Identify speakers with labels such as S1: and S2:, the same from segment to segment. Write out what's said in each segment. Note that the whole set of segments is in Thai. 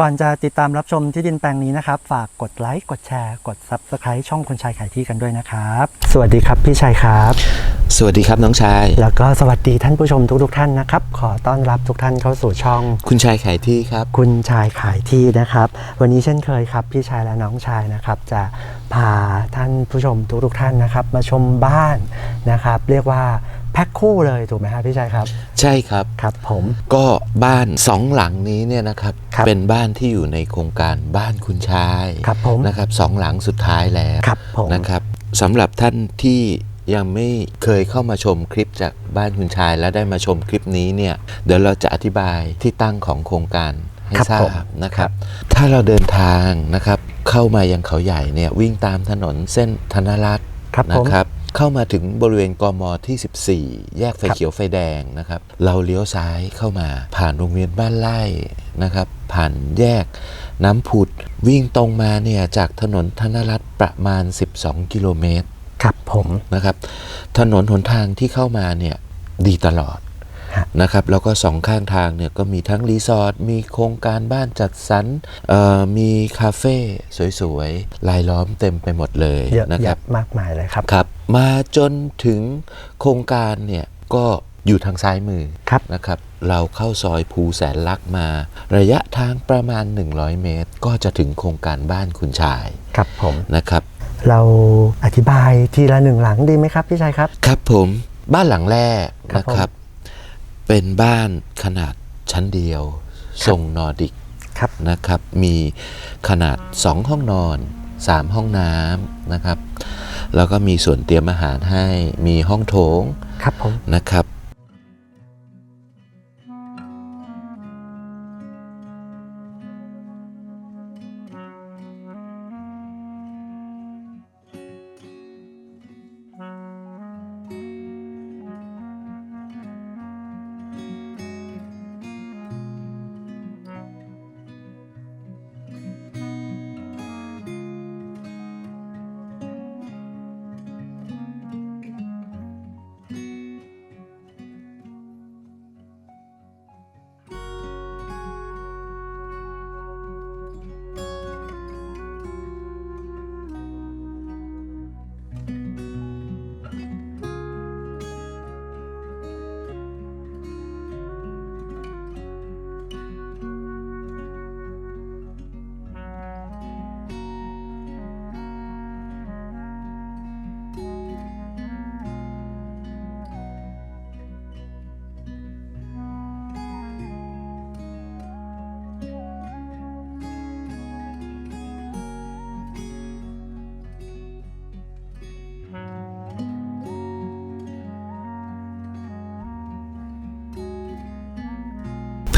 S1: ก่อนจะติดตามรับชมที่ดินแปลงนี้นะครับ ฝากกดไลค์กดแชร์ กด Subscribe ช่องคนชายขายที่กันด้วยนะครับ สวัสดีครับพี่ชัยครับ
S2: สวัสดีครับน้องชาย
S1: แล้วก็สวัสดีท่านผู้ชมทุกๆท่านนะครับ ขอต้อนรับทุกท่านเข้าสู่ช่อง
S2: คุณชายขายที่ครับ
S1: คุณชายขายที่นะครับ วันนี้เช่นเคยครับ พี่ชายและน้องชายนะครับ จะพาท่านผู้ชมทุกๆท่านนะครับ มาชมบ้านนะครับ เรียกว่า แพ็คคู่เลยถูกไหมครับพี่ชายครับ
S2: ใช่ครับ
S1: ครับผม
S2: ก็บ้านสองหลังนี้เนี่ยนะครับ
S1: ครับ
S2: เป็นบ้านที่อยู่ในโครงการบ้านคุณชาย
S1: ครับผม
S2: นะครับสองหลังสุดท้ายแล้ว
S1: ครับผม
S2: นะครับสำหรับท่านที่ยังไม่เคยเข้ามาชมคลิปจากบ้านคุณชายและได้มาชมคลิปนี้เนี่ยเดี๋ยวเราจะอธิบายที่ตั้งของโครงการให้
S1: ครับ
S2: ทรา
S1: ผม
S2: บนะครับ ถ้าเราเดินทางนะครับ เข้ามายังเขาใหญ่เนี่ยวิ่งตามถนนเส้นธนรัตน์
S1: ครับผม
S2: นะครับ เข้ามาถึงบริเวณกมที่ 14 แยกไฟ
S1: ครับ
S2: เขียวไฟแดงนะครับ เราเลี้ยวซ้ายเข้ามา ผ่านโรงเรียนบ้านไร่นะครับ ผ่านแยกน้ำผุด วิ่งตรงมาเนี่ยจากถนนธนรัตน์ประมาณ 12 กิโลเมตร
S1: ครับผม
S2: นะครับ ถนนหนทางที่เข้ามาเนี่ยดีตลอด
S1: ฮะ
S2: นะครับแล้วก็สองข้างทางเนี่ยก็มีทั้งรีสอร์ทมีโครงการบ้านจัดสรรเอ่อมีคาเฟ่สวยๆลายล้อมเต็มไปหมดเลย
S1: เยอะ
S2: นะค
S1: แยะ
S2: รับ
S1: มากมายเลยครับ
S2: ครับ มาจนถึงโครงการเนี่ยก็อยู่ทางซ้ายมือ
S1: ครับ
S2: นะครับเราเข้าซอยภูแสนลักษณ์มา ระยะทางประมาณ 100 เมตร ก็จะถึงโครงการบ้านคุณชาย
S1: ครับผม
S2: นะครับ
S1: เราอธิบายทีละหนึ่งหลังดีไหมครับพี่ชัยครับ
S2: ครับผมบ้านหลังแรก
S1: ครับ
S2: นะครับ เป็นบ้านขนาดชั้นเดียว ทรงนอร์ดิก
S1: ครับ
S2: นะครับ มีขนาด 2 ห้องนอน 3 ห้องน้ำนะครับ แล้วก็มีส่วนเตรียมอาหารให้มีห้องโถง
S1: ครับผม
S2: นะครับ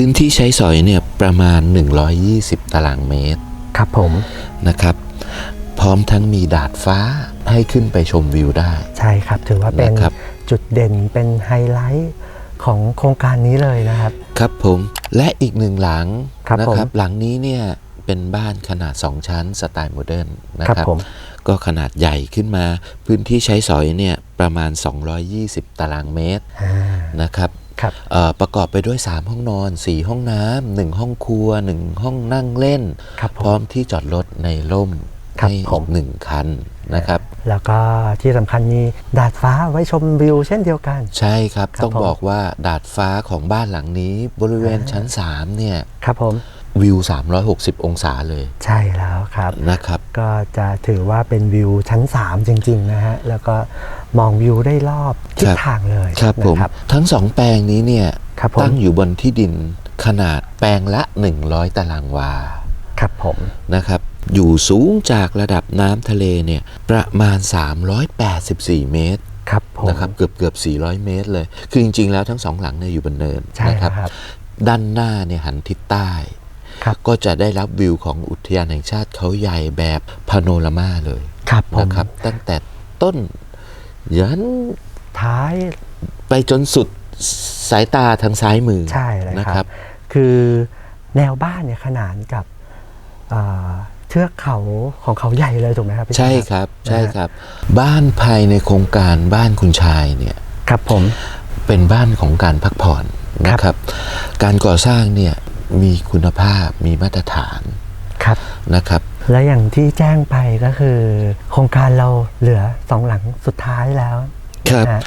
S2: พื้นที่ใช้สอยเนี่ยประมาณ 120 ตารางเมตร
S1: ครับผม
S2: นะครับ พร้อมทั้งมีดาดฟ้าให้ขึ้นไปชมวิวได้
S1: ใช่ครับ ถือว่าเป็น
S2: นะครับ
S1: จุดเด่นเป็นไฮไลท์ของโครงการนี้เลยนะครับ
S2: ครับผมและอีกหนึ่งหลัง
S1: ครับ
S2: นะ
S1: ผม
S2: หลังนี้เนี่ยเป็นบ้านขนาด 2 ชั้นสไตล์โมเดิร์นนะ
S1: ครั
S2: ครับ
S1: ผม
S2: ก็ขนาดใหญ่ขึ้นมา พื้นที่ใช้สอยเนี่ยประมาณ 220 ตารางเมตร
S1: อ่า
S2: นะครับ
S1: ครับ
S2: เอ่อ ประกอบไปด้วย 3 ห้องนอน 4 ห้องน้ำหนึ่งห้องครัว 1 ห้องนั่งเล่น
S1: ครับผม
S2: พร้อมที่จอดรถในร่ม
S1: ครับ
S2: ให้
S1: ผม
S2: อีกหนึ่งคันนะครับ
S1: แล้วก็ที่สำคัญมีดาดฟ้าไว้ชมวิวเช่นเดียวกัน
S2: ใช่ครับ
S1: ครับ
S2: ต้อง
S1: ผม
S2: บอกว่าดาดฟ้าของบ้านหลังนี้บริเวณชั้น 3 เนี่ย
S1: ครับผม
S2: วิว 360 องศาเลย
S1: ใช่แล้วครับ
S2: นะครับ
S1: ก็จะถือว่าเป็นวิวชั้น 3 จริง ๆ นะฮะ แล้วก็ มองวิวได้รอบทิศ
S2: ครับ
S1: ทางเลย
S2: ครับผม
S1: นะ
S2: ทั้งสองแปลงนี้เนี่ย
S1: ครับผม
S2: ตั้งอยู่บนที่ดินขนาดแปลงละ 100 ตารางวา
S1: ครับผม
S2: นะครับ อยู่สูงจากระดับน้ำทะเลเนี่ยประมาณ 384 เมตร
S1: ครับผม
S2: นะครับเกือบเกือบ 400 เมตรเลย คือจริง ๆ แล้วทั้งสองหลังเนี่ยอยู่บนเนิน
S1: ใช่
S2: นะค
S1: ค
S2: รั
S1: รับ
S2: ด้านหน้าเนี่ยหันทิศใต้
S1: ครับ
S2: ก็จะได้รับวิวของอุทยานแห่งชาติเขาใหญ่แบบพาโนรามาเลย
S1: ครับผม
S2: นะครับ ตั้งแต่ต้น ยัน
S1: ท้าย
S2: ไปจนสุดสายตาทางซ้ายมือ
S1: ใช่เลย
S2: นะ
S1: ค
S2: ค
S1: รั
S2: รับบ
S1: คือแนวบ้านเนี่ยขนานกับอ่าเทือกเขาของเขาใหญ่เลยถูกไหมครับพี่
S2: ใช่
S1: ชัย
S2: ครับ
S1: นะฮะ
S2: ใช่ครับ บ้านภายในโครงการบ้านคุณชายเนี่ย
S1: ครับผม
S2: เป็นบ้านของการพักผ่อนนะครับ การก่อสร้างเนี่ยมีคุณภาพมีมาตรฐาน
S1: ครับ
S2: นะครับ
S1: และอย่างที่แจ้งไปก็คือ โครงการเราเหลือสองหลังสุดท้ายแล้ว
S2: ครับ
S1: นะฮะ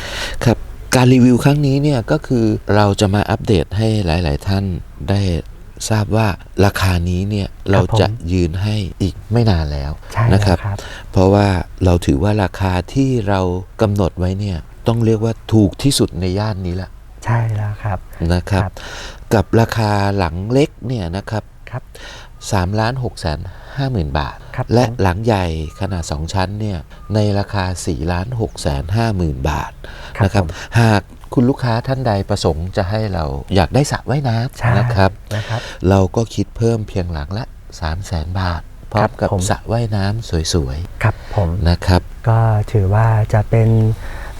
S2: ครับการรีวิวครั้งนี้เนี่ยก็คือเราจะมาอัปเดตให้หลาย ๆ ท่านได้ทราบว่าราคานี้เนี่ยเราจะยืนให้อีกไม่นานแล้ว
S1: ใช่
S2: นะค
S1: แล้
S2: รั
S1: ว
S2: บ
S1: ครับ
S2: เพราะว่าเราถือว่าราคาที่เรากำหนดไว้เนี่ยต้องเรียกว่าถูกที่สุดในย่านนี้แหละ
S1: ใช่แล้วครับ
S2: นะครับ
S1: ครับ
S2: กับราคาหลังเล็กเนี่ยนะครับ
S1: ครับ
S2: 3ล้าน6แสน5หมื่นบาท
S1: ครับ
S2: และ
S1: ผม
S2: หลังใหญ่ขนาด 2 ชั้นเนี่ยในราคา4ล้าน6แสน5หมื่นบาท
S1: ครับ
S2: นะครับ
S1: ผม
S2: หากคุณลูกค้าท่านใดประสงค์จะให้เราอยากได้สระว่ายน้
S1: ใช่ำ
S2: นะครับ
S1: นะครับ
S2: เราก็คิดเพิ่มเพียงหลังละ 3 0 0แสนบาทพร้อ
S1: ครั
S2: ม
S1: บ
S2: กับ
S1: ผม
S2: สระว่ายน้ำสวย
S1: ครับผม
S2: ๆนะครับ
S1: ก็ถือว่าจะเป็น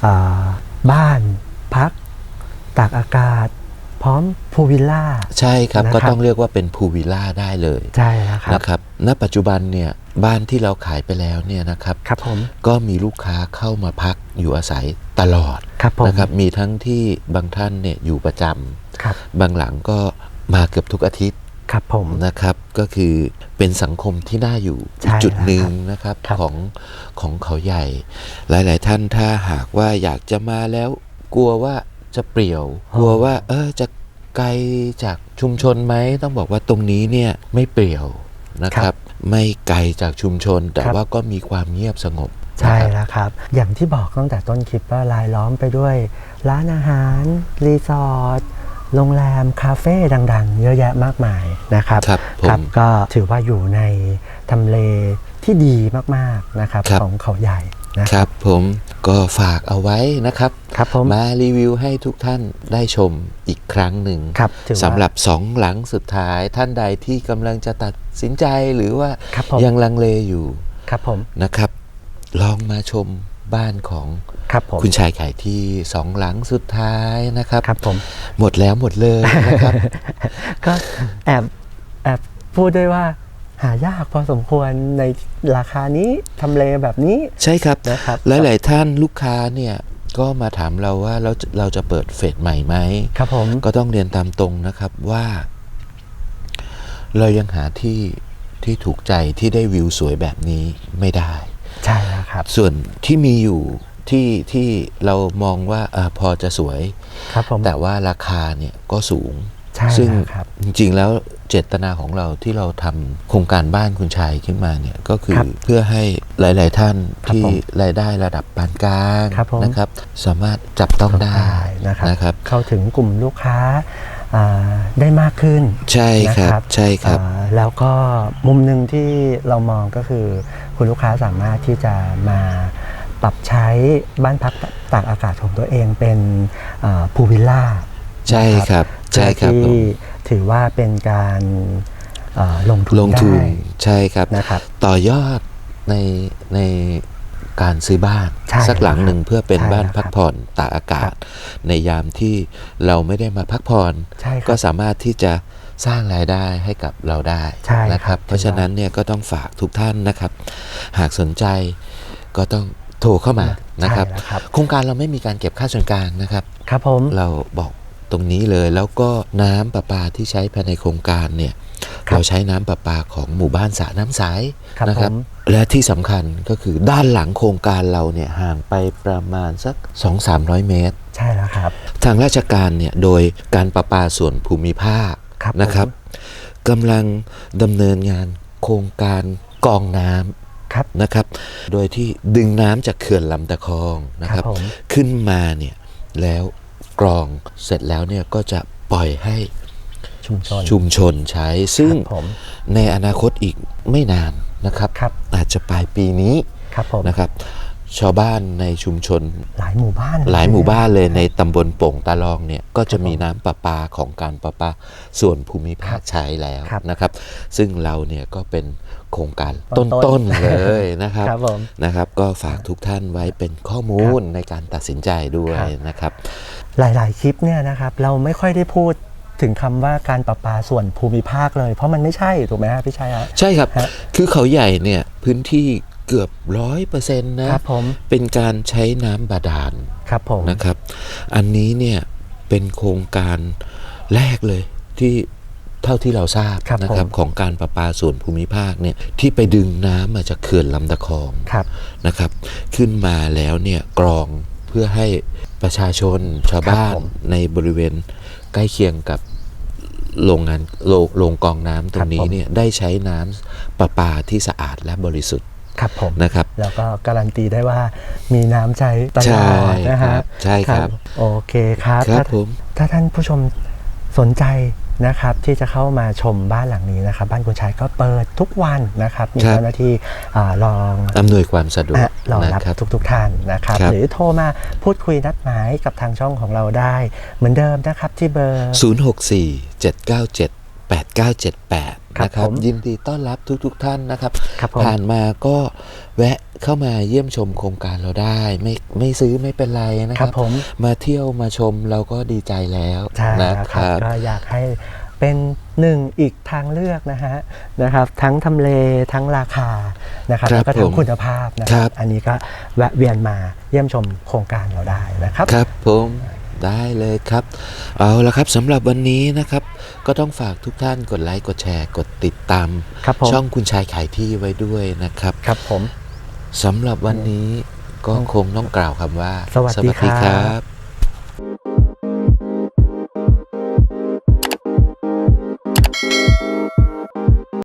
S1: อ่าบ้านพักตากอากาศ พร้อมพูลวิลล่า
S2: ใช่ครับ
S1: นะครับ
S2: ก็ต้องเรียกว่าเป็นพูลวิลล่าได้เลย
S1: ใช่แล้วครับ
S2: นะครับ ณ ปัจจุบันเนี่ยบ้านที่เราขายไปแล้วเนี่ยนะครับ
S1: ครับผม
S2: ก็มีลูกค้าเข้ามาพักอยู่อาศัยตลอด
S1: ครับผม
S2: นะครับ มีทั้งที่บางท่านเนี่ยอยู่ประจ
S1: ครับำ
S2: บางหลังก็มาเกือบทุกอาทิตย์
S1: ครับผม
S2: นะครับ ก็คือเป็นสังคมที่น่าอยู่
S1: ใช่
S2: อีกจุด
S1: แล้ว
S2: หนึ่งนะครับ
S1: ครับ
S2: ของของเขาใหญ่ หลาย ๆ ท่านถ้าหากว่าอยากจะมาแล้วกลัวว่า จะเปรี่ยวกลัวว่า เออจะไกลจากชุมชนไหมต้องบอกว่าตรงนี้เนี่ยไม่เปรี่ยวนะครับ ไม่ไกลจากชุมชน แต่ว่าก็มีความเงียบสงบ
S1: ใช่
S2: นะครับ
S1: แล้วครับ อย่างที่บอกตั้งแต่ต้นคลิปว่าลายล้อมไปด้วย ร้านอาหาร รีสอร์ทโรงแรม คาเฟ่ดังๆ เยอะแยะมากมายนะครับ
S2: ครับผม
S1: ก็ถือว่าอยู่ในทำเลที่ดีมากๆนะครับ
S2: ครับ
S1: ของเขาใหญ่ นะ
S2: ครับผมก็ฝากเอาไว้นะครับ
S1: ครับผม
S2: มารีวิวให้ทุกท่านได้ชมอีกครั้งหนึ่ง
S1: ครับถือว่า
S2: สำหรับสองหลังสุดท้ายท่านใดที่กำลังจะตัดสินใจหรือว่า
S1: ครับผม
S2: ยังลังเลอยู่
S1: ครับผม
S2: นะครับ ลองมาชมบ้านของ
S1: ครับผม
S2: คุณชายขายที่สองหลังสุดท้ายนะครับ
S1: ครับผม
S2: หมดแล้วหมดเลยนะครับ
S1: ก็แอบแอบพูดด้วยว่า หายากพอสมควรในราคานี้ทำเลแบบนี้
S2: ใช่ครับ
S1: นะครับ
S2: หลายๆท่านลูกค้าเนี่ยก็มาถามเราว่าเราจะเราจะเปิดเฟสใหม่ไหม
S1: ครับผม
S2: ก็ต้องเรียนตามตรงนะครับว่า เรายังหาที่ที่ถูกใจที่ได้วิวสวยแบบนี้ไม่ได้
S1: ใช่แล้วครับ
S2: ส่วนที่มีอยู่ที่ที่เรามองว่าอาพอจะสวย
S1: ครับผม
S2: แต่ว่าราคาเนี่ยก็สูง
S1: ใช่
S2: ซึ่ง
S1: แล้วครับ
S2: จริงๆแล้วเจตนาของเราที่เราทำโครงการบ้านคุณชายขึ้นมาเนี่ยก็คือ
S1: ครับ
S2: เพื่อให้หลาย ๆ ท่าน
S1: ครับ
S2: ที่
S1: ผม
S2: รายได้ระดับปานกลาง
S1: ครับผม
S2: นะครับ สามารถจับต้องได้
S1: นะครับ
S2: นะครับ
S1: เข้าถึงกลุ่มลูกค้าอ่าได้มากขึ้น
S2: ใช่ครับ
S1: นะ
S2: ใช่ครับ
S1: อ่าแล้วก็มุมหนึ่งที่เรามองก็คือ คุณลูกค้าสามารถที่จะมาปรับใช้บ้านพักตากอากาศของตัวเองเป็นพูวิลล่า
S2: ใช่ครับ ใช่ครับ
S1: ที่
S2: ผม
S1: ถือว่าเป็นการอ่าลงทุน
S2: ลงทุน
S1: ได้
S2: ใช่ครับ
S1: นะครับ
S2: ต่อยอดในในการซื้อบ้าน
S1: ใช่
S2: สักหลังหนึ่งเพื่อเป็น
S1: ใช่
S2: บ้าน
S1: แล้ว
S2: พัก
S1: ครับ
S2: ผ่อนตากอากาศ ในยามที่เราไม่ได้มาพักผ่อน
S1: ใช่ครับ
S2: ก็สามารถที่จะสร้างรายได้ให้กับเราได้
S1: ใช่ครับ
S2: นะครับ เพราะฉะนั้นเนี่ยก็ต้องฝากทุกท่านนะครับ หากสนใจก็ต้องโทรเข้ามานะครับ
S1: ใช่แล้วครับ
S2: โครงการเราไม่มีการเก็บค่าส่วนกลางนะครับ
S1: ครับผม
S2: เราบอก ตรงนี้เลย แล้วก็น้ำประปาที่ใช้ภายในโครงการเนี่ย
S1: ครับ
S2: เราใช้น้ำประปาของหมู่บ้านสระน้ำใส
S1: ครับ
S2: นะครับ
S1: ผม
S2: และที่สำคัญก็คือด้านหลังโครงการเราเนี่ยห่างไปประมาณสัก 2-300 เมตร
S1: ใช่แล้วครับ
S2: ทางราชการเนี่ยโดยการประปาส่วนภูมิภาค
S1: ครับ
S2: นะครับกำลังดำเนินงานโครงการกรองน้ำ
S1: ครับ
S2: นะครับ โดยที่ดึงน้ำจากเขื่อนลำตะคองนะค
S1: ครั
S2: รั
S1: บบผม
S2: ขึ้นมาเนี่ยแล้ว กรองเสร็จแล้วเนี่ยก็จะปล่อยให้
S1: ชุมชน
S2: ชุมชนใช้ ซึ่ง
S1: ครับผม
S2: ในอนาคตอีกไม่นานนะครับ
S1: ครับ
S2: อาจจะปลายปีนี้
S1: ครับผม
S2: นะครับ ชาวบ้านในชุมชน
S1: หลายหมู่บ้าน
S2: หลายหมู่บ้านเลยในตำบลโป่งตาลองเนี่ยก็จะมีน้ำประปาของการประปาส่วนภูมิภาคใช้แล้ว
S1: ครับ
S2: นะครับ ซึ่งเราเนี่ยก็เป็นโครงการ
S1: ต้
S2: ต้
S1: น
S2: น
S1: ๆ
S2: ๆเลยนะครับ
S1: ครับผม
S2: นะครับ ก็ฝากทุกท่านไว้เป็นข้อมูลในการตัดสินใจด้วย
S1: ครับ
S2: นะครับ
S1: หลาย ๆ คลิปเนี่ยนะครับเราไม่ค่อยได้พูดถึงคำว่าการประปาส่วนภูมิภาคเลย เพราะมันไม่ใช่ถูกไหมฮะพี่ชัยฮะ
S2: ใช่ครับ
S1: ฮะ
S2: คือเขาใหญ่เนี่ยพื้นที่เกือบร้อยเปอร์เซ็นต์นะครับ
S1: ผม
S2: เป็นการใช้น้ำบาดาล
S1: ครับผม
S2: นะครับ อันนี้เนี่ยเป็นโครงการแรกเลยที่ทท่าที่เราทราบ
S1: ครับ
S2: นะครับ
S1: ผม
S2: ของการประปาส่วนภูมิภาคเนี่ยที่ไปดึงน้ำมาจากเขื่อนลำตะคอง
S1: ครับ
S2: นะครับ ขึ้นมาแล้วเนี่ยกรอง เพื่อให้ประชาชนชาวบ้า
S1: ครั
S2: น
S1: บผม
S2: ในบริเวณใกล้เคียงกับโรงงานโรงโรงกรองน้ำตรงนี้เนี่ยได้ใช้น้ำประปาที่สะอาดและบริสุทธิ์
S1: ครับผม
S2: นะครับ
S1: แล้วก็การันตีได้ว่ามีน้ำใช้ตล
S2: ใช่
S1: อดนะ
S2: ครั
S1: ฮะ
S2: บใช่ครับ
S1: โอเคครับ
S2: ครับ
S1: ถ้า
S2: ผม
S1: ถ้าท่านผู้ชมสนใจ นะครับที่จะเข้ามาชมบ้านหลังนี้นะครับ บ้านคุณชายก็เปิดทุกวันนะครับมี
S2: ครับ
S1: เจ้าหน้าที่อ่ารอง
S2: อำนวยความสะดวก
S1: อะรอรับ
S2: นะครับ
S1: ทุกๆท่านนะครับ
S2: ครับ
S1: หรือโทรมาพูดคุยนัดหมายกับทางช่องของเราได้ เหมือนเดิมนะครับที่เบอร์
S2: 064 797 8978
S1: ครับ
S2: นะครับ
S1: ผม
S2: ยินดีต้อนรับทุกๆทท่านนะครับ
S1: ครับผม
S2: ผ่านมาก็แวะเข้ามาเยี่ยมชมโครงการเราได้ ไม่ไม่ซื้อไม่เป็นไรนะ
S1: ค
S2: ค
S1: รั
S2: รั
S1: บบผม
S2: มาเที่ยวมาชมเราก็ดีใจแล้ว
S1: ใช่
S2: นะ
S1: แล้ว
S2: ค
S1: ครับ
S2: รับ
S1: ก็อยากให้เป็นหนึ่งอีกทางเลือกนะฮะนะครับ ทั้งทำเลทั้งราคานะครับ
S2: ครับ
S1: แล้วก็ทั้ง
S2: ผม
S1: คุณภาพนะค
S2: ครั
S1: รับ
S2: บ
S1: อันนี้ก็แวะเวียนมาเยี่ยมชมโครงการเราได้นะครับ
S2: ครับผม ได้เลยครับ เอาละครับสำหรับวันนี้นะครับ ก็ต้องฝากทุกท่านกดไลค์กดแชร์กดติดตาม
S1: ครับผม
S2: ช่องคุณชายขายที่ไว้ด้วยนะครับ
S1: ครับผม
S2: สำหรับวันนี้ก็คงต้องกล่าวคำว่า
S1: สวัสดีครับ
S2: ครับ